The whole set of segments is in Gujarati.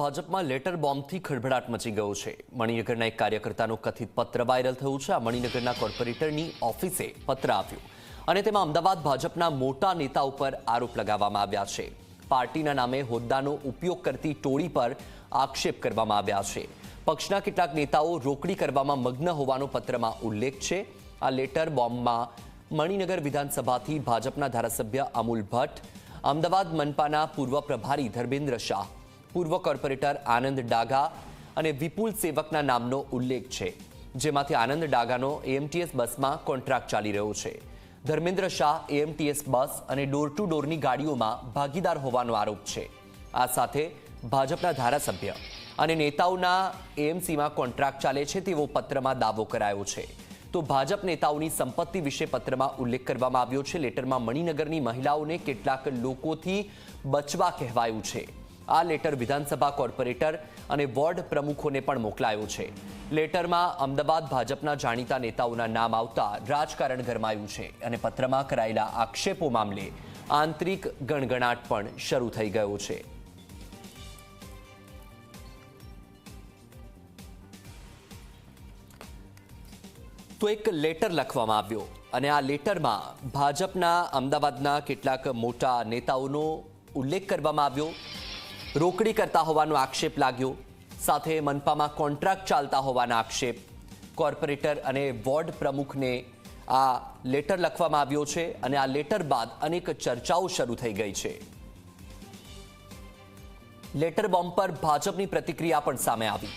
ભાજપમાં લેટર બોમ્બથી ખળભળાટ મચી ગયો છે. મણિનગરના એક કાર્યકર્તાનું કથિત પત્ર વાયરલ થયું છે. આ મણિનગરના કોર્પોરેટરની ઓફિસે પત્ર આવ્યું અને તેમાં અમદાવાદ ભાજપના મોટા નેતા ઉપર આરોપ લગાવવામાં આવ્યા છે. પાર્ટીના નામે હોદ્દાનો ઉપયોગ કરતી ટોળી પર આક્ષેપ કરવામાં આવ્યા છે. પક્ષના કેટલાક નેતાઓ રોકડી કરવામાં મગ્ન હોવાનો પત્રમાં ઉલ્લેખ છે. આ લેટર બોમ્બમાં મણિનગર વિધાનસભાથી ભાજપના ધારાસભ્ય અમૂલ ભટ્ટ, અમદાવાદ મનપાના પૂર્વ પ્રભારી ધર્મેન્દ્ર શાહ પૂર્વ કોર્પોરેટર આનંદ ડાગા અને વિપુલ સેવકના નામનો ઉલ્લેખ છે, જેમાંથી આનંદ ડાગાનો એએમટીએસ બસમાં કોન્ટ્રાક્ટ ચાલી રહ્યો છે. ધર્મેન્દ્ર શાહ એએમટીએસ બસ અને ડોર ટુ ડોરની ગાડીઓમાં ભાગીદાર હોવાનો આરોપ છે. આ સાથે ભાજપના ધારાસભ્ય અને નેતાઓના એએમસીમાં કોન્ટ્રાક્ટ ચાલે છે તેવો પત્રમાં દાવો કરાયો છે. તો ભાજપ નેતાઓની સંપત્તિ વિશે પત્રમાં ઉલ્લેખ કરવામાં આવ્યો છે. લેટરમાં મણિનગરની મહિલાઓને કેટલાક લોકોથી બચવા કહેવાયું છે. આ લેટર વિધાનસભા કોર્પોરેટર અને વોર્ડ પ્રમુખોને પણ મોકલાયો છે. લેટરમાં અમદાવાદ ભાજપના જાણીતા નેતાઓના નામ આવતા રાજકારણ ગરમાયું છે અને પત્રમાં કરાયેલા આક્ષેપો મામલે આંતરિક ગણગણાટ પણ શરૂ થઈ ગયો છે. તો એક લેટર લખવામાં આવ્યો અને આ લેટરમાં ભાજપના અમદાવાદના કેટલાક મોટા નેતાઓનો ઉલ્લેખ કરવામાં આવ્યો રોકડી કરતા હોવાનો આક્ષેપ લાગ્યો. સાથે મનપામાં કોન્ટ્રાક્ટ ચાલતા હોવાના આક્ષેપ. કોર્પોરેટર અને વોર્ડ પ્રમુખને આ લેટર લખવામાં આવ્યો છે અને આ લેટર બાદ અનેક ચર્ચાઓ શરૂ થઈ ગઈ છે. લેટર બોમ્બ પર ભાજપની પ્રતિક્રિયા પણ સામે આવી.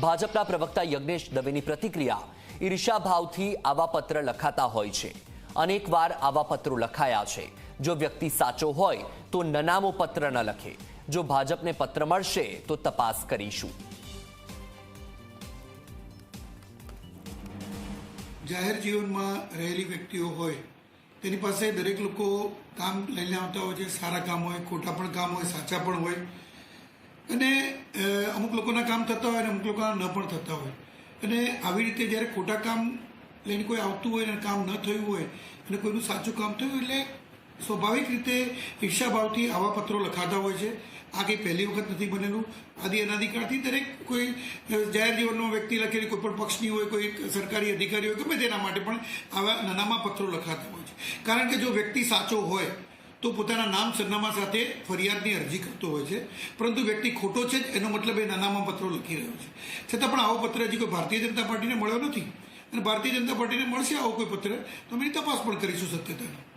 ભાજપના પ્રવક્તા યજ્ઞેશ દવેની પ્રતિક્રિયા ઈર્ષાભાવથી આવા પત્ર લખાતા હોય છે. અનેકવાર આવા પત્રો લખાયા છે. જો વ્યક્તિ સાચો હોય તો નનામો પત્ર ન લખે. જો ભાજપને પત્ર મળશે તો તપાસ કરીશું. જાહેર જીવનમાં રહેલી વ્યક્તિઓ હોય, તેની પાસે દરેક લોકો કામ લઈને આવતા હોય છે, સારા કામ હોય, ખોટા પણ કામ હોય, સાચા પણ હોય. અને અમુક લોકોના કામ થતા હોય અને અમુક લોકોના ન પણ થતા હોય. અને આવી રીતે જ્યારે ખોટા કામ લઈને કોઈ આવતું હોય અને કામ ન થયું હોય અને કોઈનું સાચું કામ થયું એટલે સ્વાભાવિક રીતે ઈર્ષાભાવથી આવા પત્રો લખાતા હોય છે. આ કંઈ પહેલી વખત નથી બનેલું. આદિ અનાધિકારથી દરેક કોઈ જાહેર જીવનનો વ્યક્તિ લખેલી કોઈ પણ પક્ષની હોય, કોઈ સરકારી અધિકારી હોય, ગમે તેના માટે પણ આવા નાનામાં પત્રો લખાતા હોય છે. કારણ કે જો વ્યક્તિ સાચો હોય, તો પોતાના નામ સરનામા સાથે ફરિયાદની અરજી કરતો હોય છે. પરંતુ વ્યક્તિ ખોટો છે એનો મતલબ એ નાનામાં પત્રો લખી રહ્યો છે. છતાં પણ આવો પત્ર હજી કોઈ ભારતીય જનતા પાર્ટીને મળ્યો નથી. અને ભારતીય જનતા પાર્ટીને મળશે આવો કોઈ પત્ર, તો અમે તપાસ પણ કરીશું સત્યતાની.